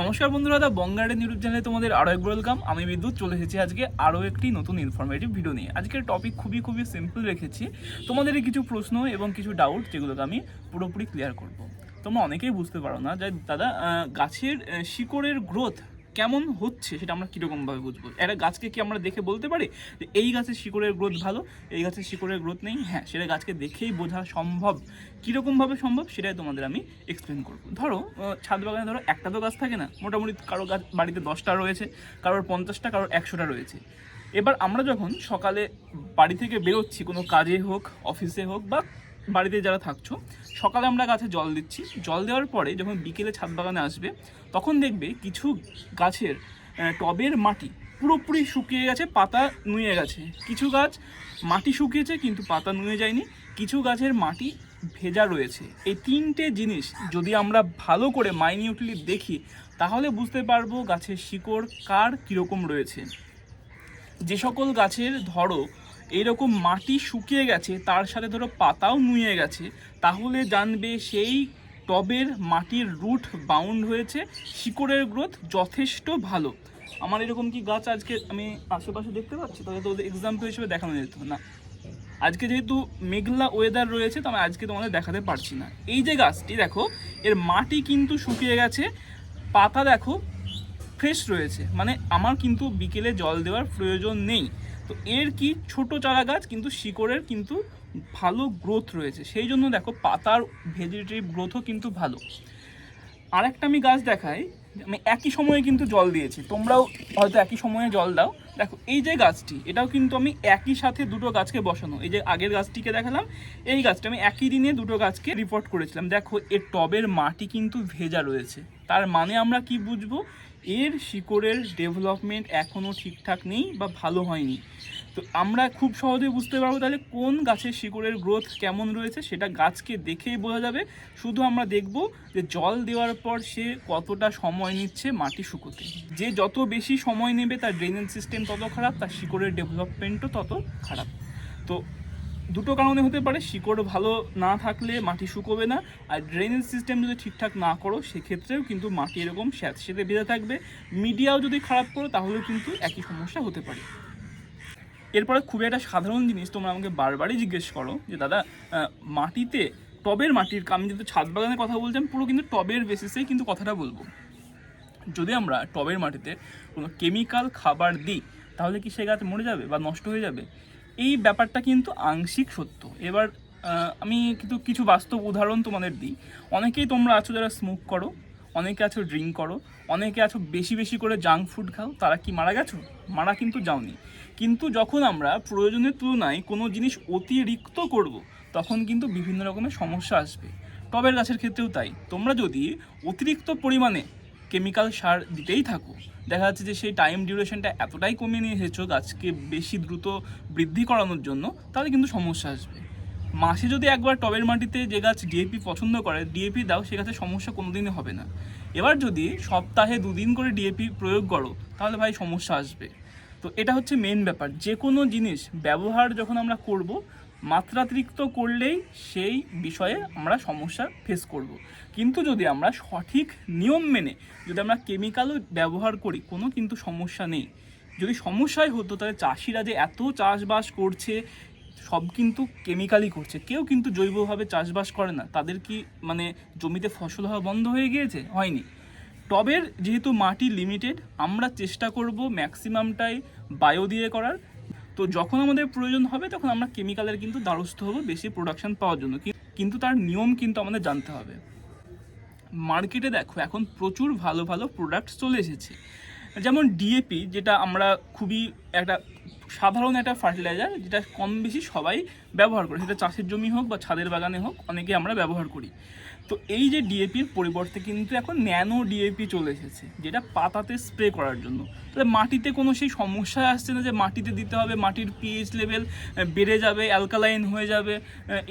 নমস্কার বন্ধুরা, দা বঙ্গার্ডেন ইউটিউব চ্যানেলে তোমাদের আরও একবার ওয়েলকাম। আমি বিদ্যুৎ, চলে এসেছি আজকে আরও একটি নতুন ইনফরমেটিভ ভিডিও নিয়ে। আজকের টপিক খুবই খুবই সিম্পল রেখেছি। তোমাদের কিছু প্রশ্ন এবং কিছু ডাউট যেগুলোকে আমি পুরোপুরি ক্লিয়ার করব। তোমরা অনেকেই বুঝতে পারো না যে দাদা গাছের শিকড়ের গ্রোথ কেমন হচ্ছে সেটা আমরা কীরকমভাবে বুঝব? একটা গাছকে কি আমরা দেখে বলতে পারি? যে এই গাছের শিকড়ের গ্রোথ ভালো, এই গাছের শিকড়ের গ্রোথ নেই? হ্যাঁ সেটা গাছকে দেখেই বোঝা সম্ভব। কীরকমভাবে সম্ভব সেটাই তোমাদের আমি এক্সপ্লেন করব। ধরো ছাদ বাগানে ধরো একটা তো গাছ থাকে না, মোটামুটি কারও গাছ বাড়িতে দশটা রয়েছে, কারোর পঞ্চাশটা, কারোর একশোটা রয়েছে। এবার আমরা যখন সকালে বাড়ি থেকে বেরোচ্ছি, কোনো কাজে হোক অফিসে হোক বা বাড়িতে যারা থাকছো, সকালে আমরা গাছে জল দিচ্ছি। জল দেওয়ার পরে যখন বিকেলে ছাদ বাগানে আসবে, তখন দেখবে কিছু গাছের টবের মাটি পুরোপুরি শুকিয়ে গেছে, পাতা নুয়ে গেছে। কিছু গাছ মাটি শুকিয়েছে, কিন্তু পাতা নুয়ে যায়নি। কিছু গাছের মাটি ভেজা রয়েছে। এই তিনটে জিনিস যদি আমরা ভালো করে মাইনিউটলি দেখি, তাহলে বুঝতে পারব গাছের শিকড় কার কীরকম রয়েছে। যে সকল গাছের ধরো এইরকম মাটি শুকিয়ে গেছে, তার সাথে ধরো পাতাও নুয়ে গেছে, তাহলে জানবে সেই টবের মাটির রুট বাউন্ড হয়েছে, শিকড়ের গ্রোথ যথেষ্ট ভালো। আমার এরকম কি গাছ আজকে আমি আশেপাশে দেখতে পাচ্ছি? তাহলে তো এক্সাম্পল হিসেবে দেখানো যেত, না? আজকে যেহেতু মেঘলা ওয়েদার রয়েছে, তো আমি আজকে তোমাদের দেখাতে পারছি না। এই যে গাছটি দেখো, এর মাটি কিন্তু শুকিয়ে গেছে, পাতা দেখো ফ্রেশ রয়েছে। মানে আমার কিন্তু বিকেলে জল দেওয়ার প্রয়োজন নেই। তো এর কি ছোট চারা গাছ, কিন্তু শিকড়ের কিন্তু ভালো গ্রোথ রয়েছে। সেই জন্য দেখো পাতার ভেজিটেটিভ গ্রোথও কিন্তু ভালো। আরেকটা আমি গাছ দেখাই, আমি একই সময়ে কিন্তু জল দিয়েছি। তোমরাও হয়তো একই সময়ে জল দাও। দেখো, এই যে গাছটি, এটাও কিন্তু আমি একই সাথে দুটো গাছকে বসানো। এই যে আগের গাছটিকে দেখালাম, এই গাছটা আমি একই দিনে দুটো গাছকে রিপোর্ট করেছিলাম। দেখো, এর টবের মাটি কিন্তু ভেজা রয়েছে। তার মানে আমরা কি বুঝব? এর শিকড়ের ডেভেলপমেন্ট এখনও ঠিকঠাক নেই বা ভালো হয়নি। তো আমরা খুব সহজে বুঝতে পারব তাহলে কোন গাছের শিকড়ের গ্রোথ কেমন রয়েছে সেটা গাছকে দেখেই বোঝা যাবে। শুধু আমরা দেখব যে জল দেওয়ার পর সে কতটা সময় নিচ্ছে মাটি শুকোতে। যে যত বেশি সময় নেবে তার ড্রেনেজ সিস্টেম তত খারাপ, তার শিকড়ের ডেভেলপমেন্টও তত খারাপ। তো দুটো কারণে হতে পারে, শিকড় ভালো না থাকলে মাটি শুকোবে না, আর ড্রেনেজ সিস্টেম যদি ঠিকঠাক না করো, সেক্ষেত্রেও কিন্তু মাটি এরকম স্যাঁতসেঁতে বেঁধে থাকবে। মিডিয়াও যদি খারাপ করো, তাহলেও কিন্তু একই সমস্যা হতে পারে। এরপরে খুবই একটা সাধারণ জিনিস, তোমরা আমাকে বারবারই জিজ্ঞেস করো যে, দাদা মাটিতে, টবের মাটির আমি যেহেতু ছাদ বাগানের কথা বলছি পুরো কিন্তু টবের বেসিসেই কিন্তু কথাটা বলব। যদি আমরা টবের মাটিতে কোনো কেমিক্যাল খাবার দিই, তাহলে কি সে গাছ মরে যাবে বা নষ্ট হয়ে যাবে? এই ব্যাপারটা কিন্তু আংশিক সত্য। এবার আমি কিন্তু কিছু বাস্তব উদাহরণ তোমাদের দিই। অনেকেই তোমরা আছো যারা স্মোক করো, অনেকে আছো ড্রিঙ্ক করো, অনেকে আছো বেশি বেশি করে জাঙ্ক ফুড খাও, তারা কি মারা গেছো? মারা কিন্তু যাওনি। কিন্তু যখন আমরা প্রয়োজনের তুলনায় কোনো জিনিস অতিরিক্ত করব, তখন কিন্তু বিভিন্ন রকমের সমস্যা আসবে। টবের গাছের ক্ষেত্রেও তাই। তোমরা যদি অতিরিক্ত পরিমাণে কেমিক্যাল সার দিতেই থাকো দেখা যাচ্ছে যে সেই টাইম ডিউরেশনটা এতটাই কমিয়ে নিয়ে এসেছ গাছকে বেশি দ্রুত বৃদ্ধি করানোর জন্য, তাহলে কিন্তু সমস্যা আসবে। মাসে যদি একবার টবের মাটিতে যে গাছ ডিএপি পছন্দ করে ডিএপি দাও, সে গাছের সমস্যা কোনোদিনই হবে না। এবার যদি সপ্তাহে দুদিন করে ডিএপি প্রয়োগ করো, তাহলে ভাই সমস্যা আসবে। তো এটা হচ্ছে মেন ব্যাপার। যে কোনো জিনিস ব্যবহার যখন আমরা করব মাত্রাতিরিক্ত করলেই সেই বিষয়ে আমরা সমস্যা ফেস করব। কিন্তু যদি আমরা সঠিক নিয়ম মেনে, যদি আমরা কেমিক্যালও ব্যবহার করি, কোনো কিন্তু সমস্যা নেই। যদি সমস্যাই হতো, তাহলে চাষিরা যে এত চাষবাস করছে, সব কিন্তু কেমিক্যালই করছে। কেউ কিন্তু জৈবভাবে চাষবাস করে না। তাদের কি মানে জমিতে ফসল হওয়া বন্ধ হয়ে গিয়েছে? হয়নি। টবের যেহেতু মাটি লিমিটেড আমরা চেষ্টা করব ম্যাক্সিমামটাই বায়ো দিয়ে করার। তো যখন আমাদের প্রয়োজন হবে, তখন আমরা কেমিক্যালের কিন্তু দ্বারস্থ হব বেশি প্রোডাকশান পাওয়ার জন্য। কিন্তু তার নিয়ম কিন্তু আমাদের জানতে হবে। মার্কেটে দেখো, এখন প্রচুর ভালো ভালো প্রোডাক্ট চলে এসেছে। যেমন ডিএপি যেটা আমরা খুবই একটা সাধারণ একটা ফার্টিলাইজার যেটা কম বেশি সবাই ব্যবহার করে। সেটা চাষের জমি হোক বা ছাদের বাগানে হোক অনেকে আমরা ব্যবহার করি। তো এই যে ডিএপির পরিবর্তে কিন্তু এখন ন্যানো ডিএপি চলে এসেছে, যেটা পাতাতে স্প্রে করার জন্য। তাহলে মাটিতে কোনো সেই সমস্যা আসছে না যে মাটিতে দিতে হবে, মাটির পিএইচ লেভেল বেড়ে যাবে অ্যালকালাইন হয়ে যাবে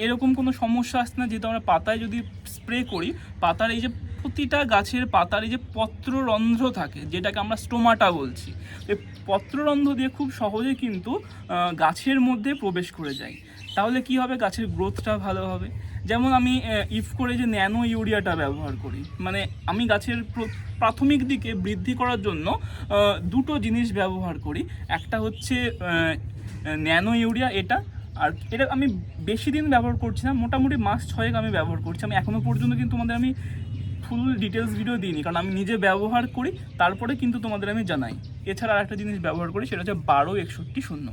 এরকম কোনো সমস্যা আসছে না, যেহেতু আমরা পাতায় যদি স্প্রে করি, পাতার এই যে প্রতিটা গাছের পাতার এই যে পত্ররন্ধ্র থাকে, যেটাকে আমরা স্টোমাটা বলছি এই পত্ররন্ধ্র দিয়ে খুব সহজে কিন্তু গাছের মধ্যে প্রবেশ করে যায়। তাহলে কি হবে? গাছের গ্রোথটা ভালো হবে। যেমন আমি ইফ করে যে ন্যানো ইউরিয়াটা ব্যবহার করি মানে আমি গাছের প্রাথমিক দিকে বৃদ্ধি করার জন্য দুটো জিনিস ব্যবহার করি। একটা হচ্ছে ন্যানো ইউরিয়া, এটা, আর এটা আমি বেশি দিন ব্যবহার করছি না, মোটামুটি মাস ছয়েক আমি ব্যবহার করছি। আমি এখনও পর্যন্ত কিন্তু তোমাদের আমি ফুল ডিটেলস ভিডিও দিইনি, কারণ আমি নিজে ব্যবহার করি, তারপরে কিন্তু তোমাদের আমি জানাই। এছাড়া আর একটা জিনিস ব্যবহার করি, সেটা হচ্ছে বারো একষট্টি শূন্য।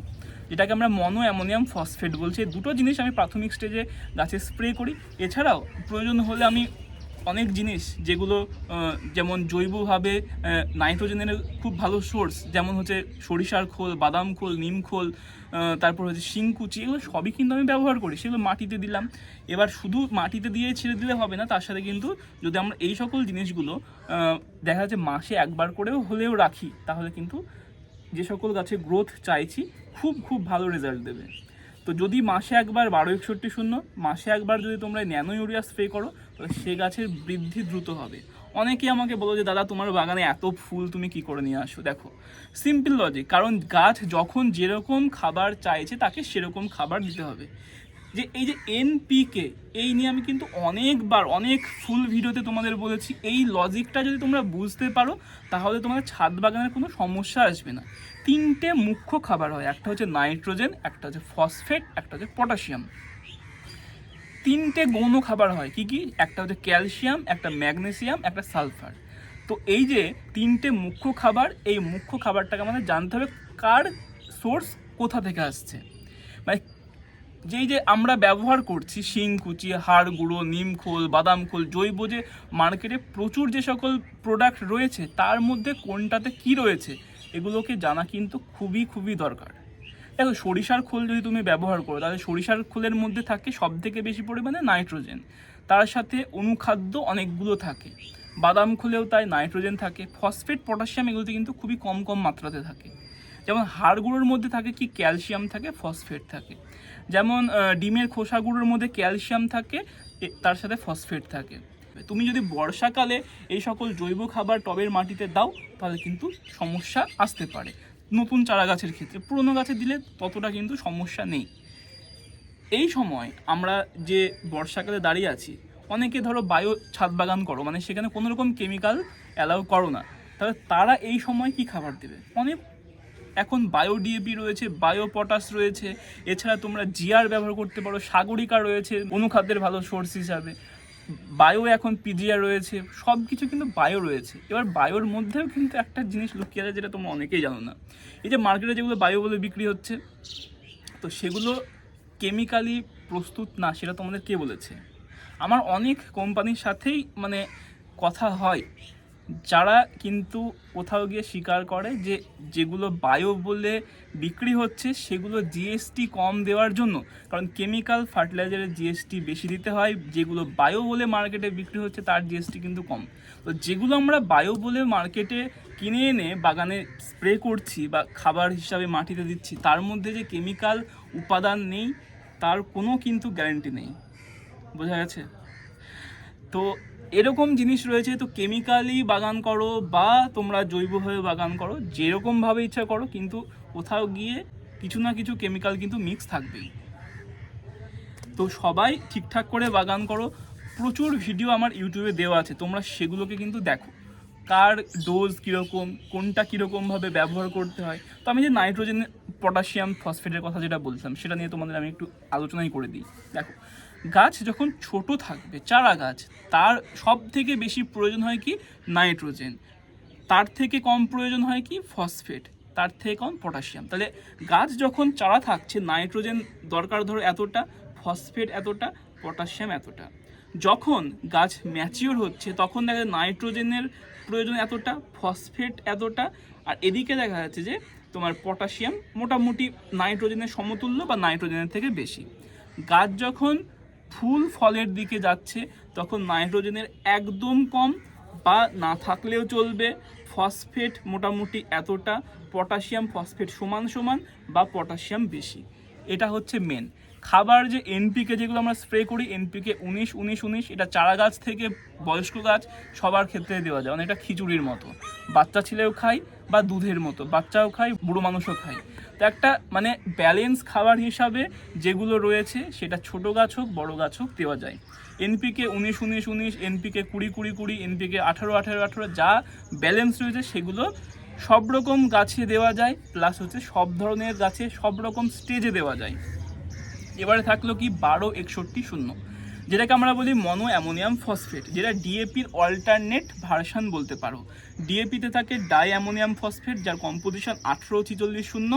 যেটাকে আমরা মনো অ্যামোনিয়াম ফসফেট বলছি। দুটো জিনিস আমি প্রাথমিক স্টেজে গাছে স্প্রে করি। এছাড়াও প্রয়োজন হলে আমি অনেক জিনিস যেগুলো যেমন জৈবভাবে নাইট্রোজেনের খুব ভালো সোর্স যেমন হচ্ছে সরিষার খোল, বাদাম খোল, নিম খোল তারপর হচ্ছে শিংকুচি এগুলো সবই কিন্তু আমি ব্যবহার করি। সেগুলো মাটিতে দিলাম। এবার শুধু মাটিতে দিয়ে ছেড়ে দিলে হবে না, তার সাথে কিন্তু যদি আমরা এই সকল জিনিসগুলো দেখা যাচ্ছে মাসে একবার করেও হলেও রাখি, তাহলে কিন্তু যে সকল গাছে গ্রোথ চাইছি, খুব খুব ভালো রেজাল্ট দেবে। তো যদি মাসে একবার বারো একষট্টি শূন্য, মাসে একবার যদি তোমরা ন্যানো ইউরিয়া স্প্রে করো, তাহলে সে গাছের বৃদ্ধি দ্রুত হবে। অনেকেই আমাকে বলো যে, দাদা, তোমার বাগানে এত ফুল, তুমি কি করে নিয়ে আসো? দেখো সিম্পল লজিক কারণ গাছ যখন যেরকম খাবার চাইছে, তাকে সেরকম খাবার দিতে হবে। যে এই যে এনপিকে এই নিয়ে আমি কিন্তু অনেকবার, অনেক ফুল ভিডিওতে তোমাদের বলেছি, এই লজিকটা যদি তোমরা বুঝতে পারো, তাহলে তোমাদের ছাদ বাগানের কোনো সমস্যা আসবে না। তিনটে মুখ্য খাবার হয়, একটা হচ্ছে নাইট্রোজেন, একটা হচ্ছে ফসফেট, একটা হচ্ছে পটাশিয়াম। তিনটে গৌণ খাবার হয়, কি কি? একটা হচ্ছে ক্যালসিয়াম, একটা ম্যাগনেসিয়াম, একটা সালফার। তো এই যে তিনটে মুখ্য খাবার, এই মুখ্য খাবারটাকে আমাদের জানতে হবে, কার সোর্স কোথা থেকে আসছে? মানে যেই যে আমরা ব্যবহার করছি শিংকুচি হাড় গুঁড়ো, নিম খোল, বাদাম খোল, জৈব যে মার্কেটে প্রচুর যে সকল প্রোডাক্ট রয়েছে, তার মধ্যে কোনটাতে কি রয়েছে, এগুলোকে জানা কিন্তু খুবই খুবই দরকার। দেখো, সরিষার খোল যদি তুমি ব্যবহার করো, তাহলে সরিষার খোলের মধ্যে থাকে সব থেকে বেশি পরিমাণে নাইট্রোজেন। তার সাথে অনুখাদ্য অনেকগুলো থাকে। বাদাম খোলেও তাই নাইট্রোজেন থাকে। ফসফেট, পটাশিয়াম এগুলোতে কিন্তু খুবই কম কম মাত্রাতে থাকে। যেমন হাড়গুঁড়োর মধ্যে থাকে কি, ক্যালসিয়াম থাকে, ফসফেট থাকে। যেমন ডিমের খোসাগুলোর মধ্যে ক্যালসিয়াম থাকে তার সাথে ফসফেট থাকে। তুমি যদি বর্ষাকালে এই সকল জৈব খাবার টবের মাটিতে দাও, তাহলে কিন্তু সমস্যা আসতে পারে। নতুন চারা গাছের ক্ষেত্রে, পুরনো গাছে দিলে ততটা কিন্তু সমস্যা নেই। এই সময় আমরা যে বর্ষাকালে দাঁড়িয়ে আছি, অনেকে ধরো বায়ো ছাদ বাগান করো মানে সেখানে কোনো রকম কেমিক্যাল অ্যালাউ করো না। তাহলে তারা এই সময় কি খাবার দেবে? অনেক এখন বায়ো ডিএপি রয়েছে বায়ো পটাশ রয়েছে, এছাড়া তোমরা জিআর ব্যবহার করতে পারো, সাগরিকা রয়েছে, অনুখাদ্যের ভালো সোর্স হিসাবে। বায়ো এখন পিজিআর রয়েছে সব কিছু কিন্তু বায়ো রয়েছে। এবার বায়োর মধ্যেও কিন্তু একটা জিনিস লুকিয়ে আছে যেটা তোমরা অনেকেই জানো না। এই যে মার্কেটে যেগুলো বায়ো বলে বিক্রি হচ্ছে, তো সেগুলো কেমিক্যালি প্রস্তুত না, সেটা তোমাদের কে বলেছে? আমার অনেক কোম্পানির সাথেই মানে কথা হয়। যারা কিন্তু কোথাও গিয়ে স্বীকার করে যে যেগুলো বায়ো বলে বিক্রি হচ্ছে সেগুলো জিএসটি কম দেওয়ার জন্য। কারণ কেমিক্যাল ফার্টিলাইজারের জিএসটি বেশি দিতে হয়, যেগুলো বায়ো বলে মার্কেটে বিক্রি হচ্ছে তার জিএসটি কিন্তু কম। তো যেগুলো আমরা বায়ো বলে মার্কেটে কিনে এনে বাগানে স্প্রে করছি বা খাবার হিসাবে মাটিতে দিচ্ছি, তার মধ্যে যে কেমিক্যাল উপাদান নেই, তার কোনো কিন্তু গ্যারান্টি নেই। বোঝা গেছে? তো এরকম জিনিস রয়েছে, তো কেমিক্যালি বাগান করো বা তোমরা জৈবভাবে বাগান করো, যেরকমভাবে ইচ্ছা করো, কিন্তু কোথাও গিয়ে কিছু না কিছু কেমিক্যাল কিন্তু মিক্স থাকবেই। তো সবাই ঠিকঠাক করে বাগান করো। প্রচুর ভিডিও আমার ইউটিউবে দেওয়া আছে, তোমরা সেগুলোকে কিন্তু দেখো। কার ডোজ কীরকম, কোনটা কীরকমভাবে ব্যবহার করতে হয়। তো আমি যে নাইট্রোজেন পটাশিয়াম ফসফেটের কথা যেটা বলছিলাম, সেটা নিয়ে তোমাদের আমি একটু আলোচনাই করে দিই। দেখো, গাছ যখন ছোট থাকবে, চারা গাছ, তার সব থেকে বেশি প্রয়োজন হয় কি? নাইট্রোজেন তার থেকে কম প্রয়োজন হয় কি? ফসফেট তার থেকে কম পটাশিয়াম তাহলে গাছ যখন চারা থাকছে নাইট্রোজেন দরকার ধরো এতটা ফসফেট এতটা পটাশিয়াম এতটা। যখন গাছ ম্যাচিওর হচ্ছে, তখন দেখা যায় নাইট্রোজেনের প্রয়োজন এতটা ফসফেট এতটা, আর এদিকে দেখা যাচ্ছে যে তোমার পটাশিয়াম মোটামুটি নাইট্রোজেনের সমতুল্য বা নাইট্রোজেনের থেকে বেশি। গাছ যখন ফুল ফলের দিকে যাচ্ছে, তখন নাইট্রোজেনের একদম কম বা না থাকলেও চলবে। ফসফেট মোটামুটি এতটা পটাশিয়াম ফসফেট সমান সমান বা পটাশিয়াম বেশি। এটা হচ্ছে মেন খাবার যে এনপিকে যেগুলো আমরা স্প্রে করি এনপিকে উনিশ উনিশ উনিশ, এটা চারা গাছ থেকে বয়স্ক গাছ সবার ক্ষেত্রে দেওয়া যায়। অনেকটা খিচুড়ির মতো। বাচ্চা ছেলেও খায় বা দুধের মতো। বাচ্চাও খায়, বুড়ো মানুষও খায়। তো একটা মানে ব্যালেন্স খাবার হিসাবে যেগুলো রয়েছে, সেটা ছোট গাছ হোক, বড় গাছ হোক, দেওয়া যায়। এনপিকে উনিশ উনিশ উনিশ এনপিকে কুড়ি কুড়ি কুড়ি এনপিকে আঠারো আঠারো আঠারো, যা ব্যালেন্স রয়েছে সেগুলো সব রকম গাছে দেওয়া যায় প্লাস হচ্ছে সব ধরনের গাছে সব রকম স্টেজে দেওয়া যায়। এবারে থাকল কি বারো একষট্টি শূন্য, যেটাকে আমরা বলি মনো অ্যামোনিয়াম ফসফেট, যেটা ডিএপির অল্টারনেট ভার্সান বলতে পারো। ডিএপিতে থাকে ডাই অ্যামোনিয়াম ফসফেট যার কম্পোজিশন আঠেরো ছিচল্লিশ শূন্য,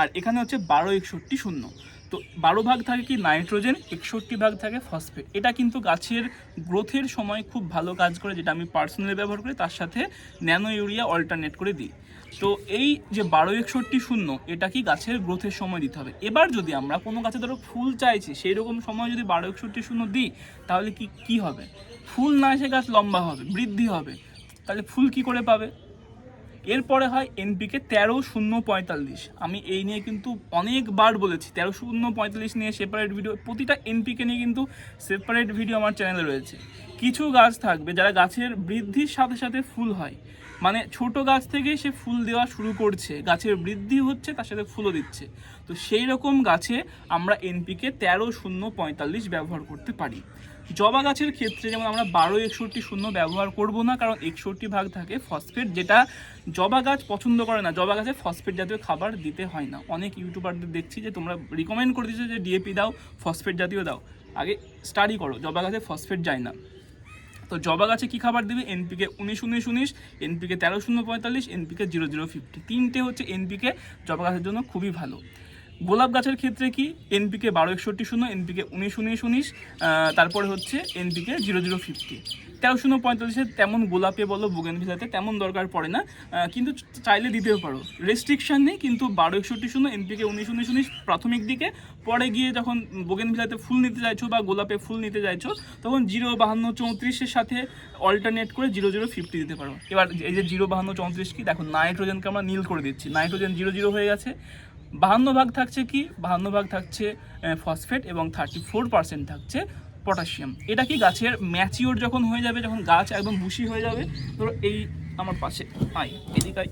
আর এখানে হচ্ছে বারো একষট্টি শূন্য। তো বারো ভাগ থাকে কি নাইট্রোজেন, একষট্টি ভাগ থাকে ফসফেট। এটা কিন্তু গাছের গ্রোথের সময় খুব ভালো কাজ করে, যেটা আমি পার্সোনালি ব্যবহার করি, তার সাথে ন্যানো ইউরিয়া অল্টারনেট করে দিই। তো এই যে বারো, একষট্টি, শূন্য, এটা কি গাছের গ্রোথের সময় দিতে হবে? এবার যদি আমরা কোনো গাছে ধরো ফুল চাইছি সেই রকম সময় যদি বারো, একষট্টি, শূন্য দিই, তাহলে কি কি হবে? ফুল না এসে গাছ লম্বা হবে, বৃদ্ধি হবে। তাহলে ফুল কি করে পাবে? এরপরে হয় এনপিকে তেরো শূন্য পঁয়তাল্লিশ। আমি এই নিয়ে কিন্তু অনেকবার বলেছি, তেরো শূন্য পঁয়তাল্লিশ নিয়ে সেপারেট ভিডিও প্রতিটা এনপিকে নিয়ে কিন্তু সেপারেট ভিডিও আমার চ্যানেলে রয়েছে। কিছু গাছ থাকবে যারা গাছের বৃদ্ধির সাথে সাথে ফুল হয়। মানে ছোট গাছ থেকে সে ফুল দেওয়া শুরু করছে, গাছের বৃদ্ধি হচ্ছে, তার সাথে ফুলও দিচ্ছে। তো সেই রকম গাছে আমরা এনপিকে তেরো শূন্য পঁয়তাল্লিশ ব্যবহার করতে পারি। জবা গাছের ক্ষেত্রে যেমন আমরা বারো, একষট্টি শূন্য ব্যবহার করব না, কারণ একষট্টি ভাগ থাকে ফসফেট যেটা জবা গাছ পছন্দ করে না। জবা গাছে ফসফেট জাতীয় খাবার দিতে হয় না। অনেক ইউটিউবারদের দেখছি যে তোমরা রিকমেন্ড করে দিচ্ছ যে ডিএপি দাও ফসফেট জাতীয় দাও। আগে স্টাডি করো, জবা গাছে ফসফেট যায় না। তো জবা গাছে কী খাবার দেবে? এনপিকে উনিশ উনিশ উনিশ এনপিকে তেরো, শূন্য, পঁয়তাল্লিশ এনপিকে জিরো জিরো ফিফটি তিনটে হচ্ছে এনপিকে জবা গাছের জন্য খুবই ভালো। গোলাপ গাছের ক্ষেত্রে কি? এনপিকে বারো একষট্টি শূন্য এনপিকে উনিশ উনিশ উনিশ তারপরে হচ্ছে এনপিকে জিরো জিরো ফিফটি তেরো শূন্য পঁয়তাল্লিশে তেমন গোলাপে বলো, বোগেনভিলাতে তেমন দরকার পড়ে না। কিন্তু চাইলে দিতেও পারো। রেস্ট্রিকশন নেই, কিন্তু বারো একষট্টি শূন্য এনপিকে উনিশ উনিশ উনিশ প্রাথমিক দিকে। পরে গিয়ে যখন বোগেনভিলাতে ফুল নিতে চাইছো বা গোলাপে ফুল নিতে চাইছো, তখন জিরো বাহান্ন চৌত্রিশের সাথে অল্টারনেট করে জিরো জিরো ফিফটি দিতে পারো। এবার এই যে জিরো বাহান্ন চৌত্রিশ কি, দেখো, নাইট্রোজেনকে আমরা নীল করে দিচ্ছি। নাইট্রোজেন জিরো জিরো হয়ে গেছে। বাহান্ন ভাগ থাকছে কি? বাহান্ন ভাগ থাকছে ফসফেট এবং থার্টি ফোর পার্সেন্ট থাকছে পটাশিয়াম এটা কি গাছের ম্যাচিওর যখন হয়ে যাবে, যখন গাছ একদম বুশি হয়ে যাবে? ধরো এই আমার পাশে আই এদিকে।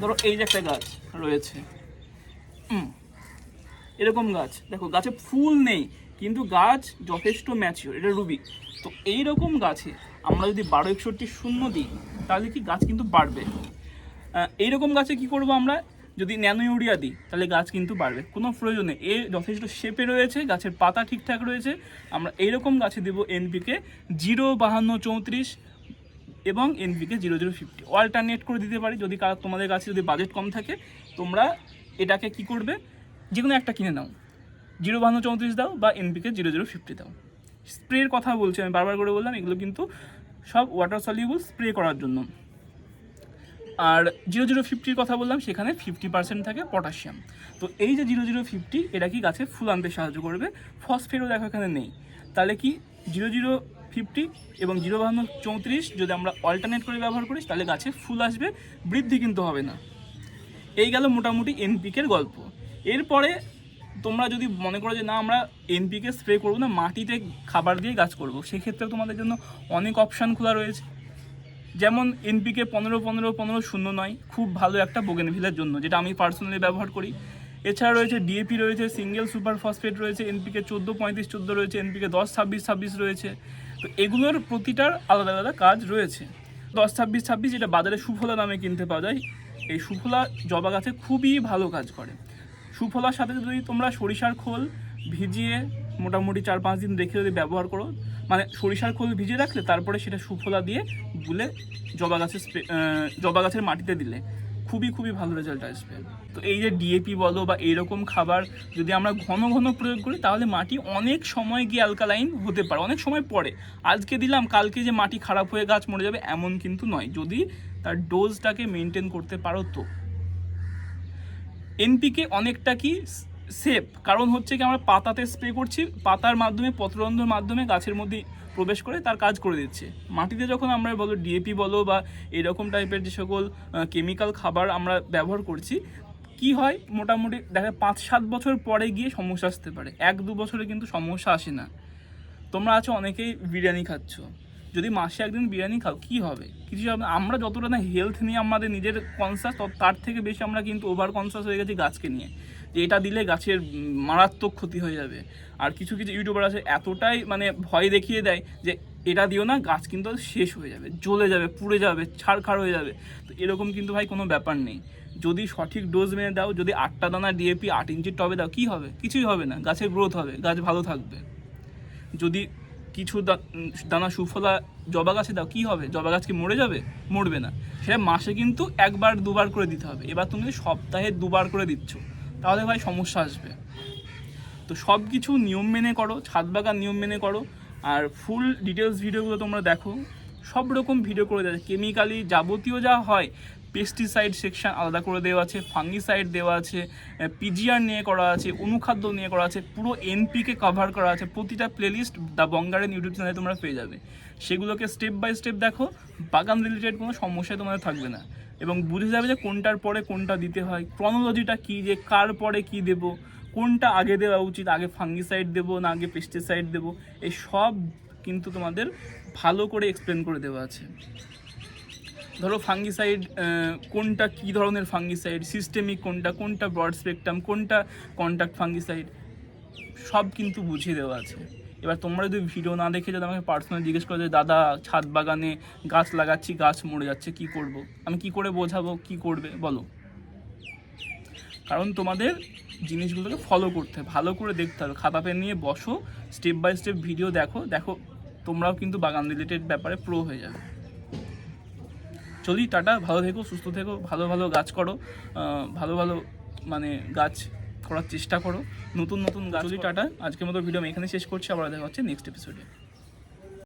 ধরো এই যে একটা গাছ রয়েছে। এরকম গাছ। দেখো, গাছে ফুল নেই, কিন্তু গাছ যথেষ্ট ম্যাচিওর এটা রুবি। তো এই রকম গাছে আমরা যদি বারো একষট্টি শূন্য দিই, তাহলে কি গাছ কিন্তু বাড়বে? এইরকম গাছে কি করব আমরা? যদি ন্যানো ইউরিয়া দিই, তাহলে গাছ কিন্তু বাড়বে। কোনো প্রয়োজন এ যথেষ্ট শেপে রয়েছে, গাছের পাতা ঠিকঠাক রয়েছে। আমরা এইরকম গাছে দেবো এনপিকে জিরো বাহান্ন চৌত্রিশ এবং NPK zero zero fifty. Alternate করে দিতে পারি। যদি কারও তোমাদের কাছে যদি বাজেট কম থাকে, তোমরা এটাকে কি করবে? যে কোনো একটা কিনে নাও। জিরো বাহান্ন চৌত্রিশ দাও বা এনপিকে জিরো জিরো ফিফটি দাও। স্প্রের কথা বলছি, আমি বারবার করে বললাম, এগুলো কিন্তু সব ওয়াটার সলিউবল স্প্রে করার জন্য। আর জিরো জিরো ফিফটির কথা বললাম, সেখানে ফিফটি পার্সেন্ট থাকে পটাশিয়াম। তো এই যে জিরো জিরো ফিফটি, এটা কি গাছে ফুল আনতে সাহায্য করবে? ফসফেটও দেখো এখানে নেই। তাহলে কি জিরো জিরো ফিফটি এবং জিরো বাহান্ন চৌত্রিশ যদি আমরা অল্টারনেট করে ব্যবহার করি, তাহলে গাছে ফুল আসবে, বৃদ্ধি কিন্তু হবে না। এই গেল মোটামুটি এনপিকের গল্প। এরপরে তোমরা যদি মনে করো যে না, আমরা এনপিকে স্প্রে করব না, মাটিতে খাবার দিয়ে গাছ করব, সেক্ষেত্রে তোমাদের জন্য অনেক অপশান খোলা রয়েছে। যেমন এনপিকে পনেরো পনেরো পনেরো শূন্য নয়, খুব ভালো একটা বোগেনভিলের জন্য, যেটা আমি পার্সোনালি ব্যবহার করি। এছাড়া রয়েছে ডিএপি রয়েছে সিঙ্গেল সুপার ফসফেট রয়েছে এনপিকে চোদ্দ, পঁয়ত্রিশ, চোদ্দ রয়েছে এনপিকে দশ, ছাব্বিশ ছাব্বিশ রয়েছে। তো এগুলোর প্রতিটার আলাদা আলাদা কাজ রয়েছে। দশ, ছাব্বিশ ছাব্বিশ, যেটা বাজারে সুফলা নামে কিনতে পাওয়া যায়, এই সুফলা জবা গাছে খুবই ভালো কাজ করে। সুফলার সাথে যদি তোমরা সরিষার খোল ভিজিয়ে মোটামুটি চার পাঁচ দিন রেখে যদি ব্যবহার করো মানে সরিষার খোল ভিজে রাখলে তারপরে সেটা সুফলা দিয়ে গুলে জবা গাছের স্প্রে জবা গাছের মাটিতে দিলে। খুবই খুবই ভালো রেজাল্ট আসবে। তো এই যে ডিএপি বলো বা এইরকম খাবার যদি আমরা ঘন ঘন প্রয়োগ করি, তাহলে মাটি অনেক সময় গিয়ে অ্যালকালাইন হতে পারে, অনেক সময় পরে আজকে দিলাম, কালকে যে মাটি খারাপ হয়ে গাছ মরে যাবে, এমন কিন্তু নয়। যদি তার ডোজটাকে মেনটেন করতে পারো তো। এনপিকে অনেকটা কি সেফ কারণ হচ্ছে কি, আমরা পাতাতে স্প্রে করছি, পাতার মাধ্যমে পত্ররন্ধ্রের মাধ্যমে গাছের মধ্যে প্রবেশ করে তার কাজ করে দিচ্ছে। মাটিতে যখন আমরা বলো ডিএপি বলো বা এরকম টাইপের যে সকল কেমিক্যাল খাবার আমরা ব্যবহার করছি, কি হয়? মোটামুটি দেখা পাঁচ সাত বছর পরে গিয়ে সমস্যা আসতে পারে। এক দু বছরে কিন্তু সমস্যা আসে না। তোমরা আছো অনেকেই বিরিয়ানি খাচ্ছ। যদি মাসে একদিন বিরিয়ানি খাও, কি হবে? কিছু হবে। আমরা যতটা না হেলথ নিয়ে আমাদের নিজের কনসাস তার থেকে বেশি আমরা কিন্তু ওভার কনসাস হয়ে গেছি গাছকে নিয়ে। যে এটা দিলে গাছের মারাত্মক ক্ষতি হয়ে যাবে। আর কিছু কিছু ইউটিউবার আছে, এতটাই মানে ভয় দেখিয়ে দেয় যে এটা দিও না, গাছ কিন্তু শেষ হয়ে যাবে, জ্বলে যাবে, পুড়ে যাবে, ছাড়খাড় হয়ে যাবে। তো এরকম কিন্তু ভাই কোনো ব্যাপার নেই। যদি সঠিক ডোজ মেনে দাও, যদি আটটা দানা ডিএপি আট ইঞ্চির টবে দাও, কি হবে? কিছুই হবে না, গাছের গ্রোথ হবে, গাছ ভালো থাকবে। যদি কিছু দানা সুফলা জবা গাছে দাও, কি হবে? জবা গাছ কি মরে যাবে? মরবে না। সেটা মাসে কিন্তু একবার, দুবার করে দিতে হবে। এবার তুমি সপ্তাহে দুবার করে দিচ্ছ। তাহলে ভাই সমস্যা আসবে। তো সব কিছু নিয়ম মেনে করো ছাদ বাগান নিয়ম মেনে করো, আর ফুল ডিটেলস ভিডিওগুলো তোমরা দেখো। সব রকম ভিডিও করে দেওয়া কেমিক্যালি যাবতীয় যা হয় পেস্টিসাইড সেকশন আলাদা করে দেওয়া আছে ফাঙ্গিসাইড দেওয়া আছে পিজিআর নিয়ে করা আছে, অনুখাদ্য নিয়ে করা আছে, পুরো এনপিকে কভার করা আছে। প্রতিটা প্লেলিস্ট দ্য বঙ্গারেন ইউটিউব চ্যানেলে তোমরা পেয়ে যাবে। সেগুলোকে স্টেপ বাই স্টেপ দেখো। বাগান রিলেটেড কোনো সমস্যায় তোমাদের থাকবে না। এবং বুঝে যাবে যে কোনটার পরে কোনটা দিতে হয়। ক্রনোলজিটা কী, যে কার পরে কী দেবো, কোনটা আগে দেওয়া উচিত, আগে ফাঙ্গিসাইড দেবো না আগে পেস্টিসাইড দেবো, এই সব কিন্তু তোমাদের ভালো করে এক্সপ্লেন করে দেওয়া আছে। ধরো ফাঙ্গিসাইড কোনটা কী ধরনের ফাঙ্গিসাইড সিস্টেমিক কোনটা কোনটা ব্রড স্পেকট্রাম কোনটা কন্ট্যাক্ট ফাঙ্গিসাইড সব কিন্তু বুঝিয়ে দেওয়া আছে। এবার তোমরা যদি ভিডিও না দেখে যদি আমাকে পার্সোনালি জিজ্ঞেস করো যে, দাদা, ছাদ বাগানে গাছ লাগাচ্ছি, গাছ মরে যাচ্ছে, কি করব? আমি কি করে বোঝাবো? কি করবে? বলো। কারণ তোমাদের জিনিসগুলোকে ফলো করতে ভালো করে দেখতে হবে। খাতা পেন নিয়ে বসো স্টেপ বাই স্টেপ ভিডিও দেখো দেখো তোমরাও কিন্তু বাগান রিলেটেড ব্যাপারে প্রো হয়ে যাবে। চলি, টাটা, ভালো থেকো, সুস্থ থেকো, ভালো ভালো গাছ করো ভালো ভালো মানে গাছ করার চেষ্টা করো। নতুন নতুন গাছ চলি টাটা। আজকের মতো ভিডিও আমি এখানে শেষ করছি। আবার দেখা হচ্ছে নেক্সট এপিসোডে